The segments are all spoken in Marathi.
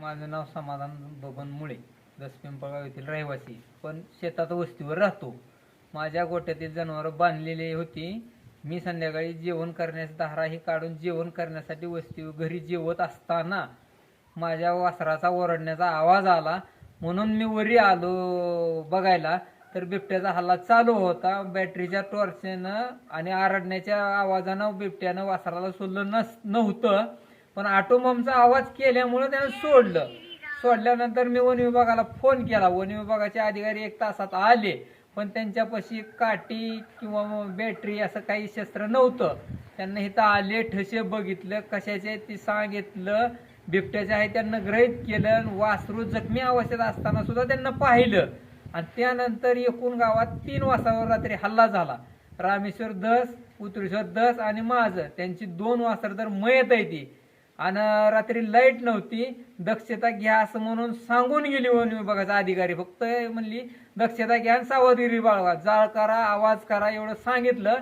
माझं नाव समाधान बबन मुळे दस पिंपळगाव येथील रहिवासी. पण शेतात वस्तीवर राहतो. माझ्या गोट्यातील जनावरं बांधलेली होती. मी संध्याकाळी जेवण करण्याचा दारा हे काढून जेवण करण्यासाठी वस्ती घरी जेवत असताना माझ्या वासराचा ओरडण्याचा आवाज आला. म्हणून मी वरी आलो बघायला. तर बिबट्याचा हल्ला चालू होता. बॅटरीच्या टॉर्चेनं आणि आरडण्याच्या आवाजानं बिबट्यानं वासराला सोडलं नस नव्हतं. पण ऑटोममचा आवाज केल्यामुळं त्यानं सोडलं. सोडल्यानंतर मी वन विभागाला फोन केला. वन विभागाचे अधिकारी एक तासात आले पण त्यांच्यापाशी काठी किंवा मग बॅटरी असं काही शस्त्र नव्हतं. त्यांना इथं आले ठसे बघितलं कशाचे ते सांगितलं. बिबट्याचे आहे त्यांना ग्रहित केलं वासरू जखमी अवस्थेत असताना सुद्धा त्यांना पाहिलं. आणि त्यानंतर एकूण गावात तीन वाजतावर रात्री हल्ला झाला. रामेश्वर दस उतरेश्वर दस आणि माझं. त्यांची दोन वासर तर मयत आहे ती. आणि रात्री लाइट नव्हती. दक्षता घ्या असं म्हणून सांगून गेली हो वन विभागाचा अधिकारी. फक्त म्हणली दक्षता घ्या आणि सावधगिरी बाळगा. जाळ करा आवाज करा एवढं सांगितलं.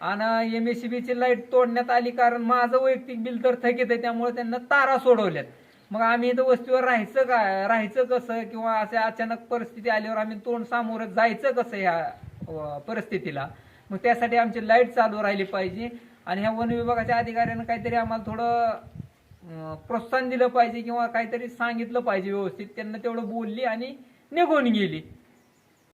आणि एम एस बीची लाइट तोडण्यात आली कारण माझं वैयक्तिक बिल तर थकीत आहे त्यामुळे त्यांना तारा सोडवल्यात. मग आम्ही इथं वस्तीवर राहायचं काय राहायचं कसं? किंवा अशा अचानक परिस्थिती आल्यावर आम्ही तोंड सामोरं जायचं कसं ह्या परिस्थितीला? मग त्यासाठी आमची लाइट चालू राहिली पाहिजे. आणि ह्या वन विभागाच्या अधिकाऱ्यानं काहीतरी आम्हाला थोडं प्रोत्साहन दिलं पाहिजे किंवा काहीतरी सांगितलं पाहिजे व्यवस्थित. त्यांना तेवढं बोलली आणि निघून गेली.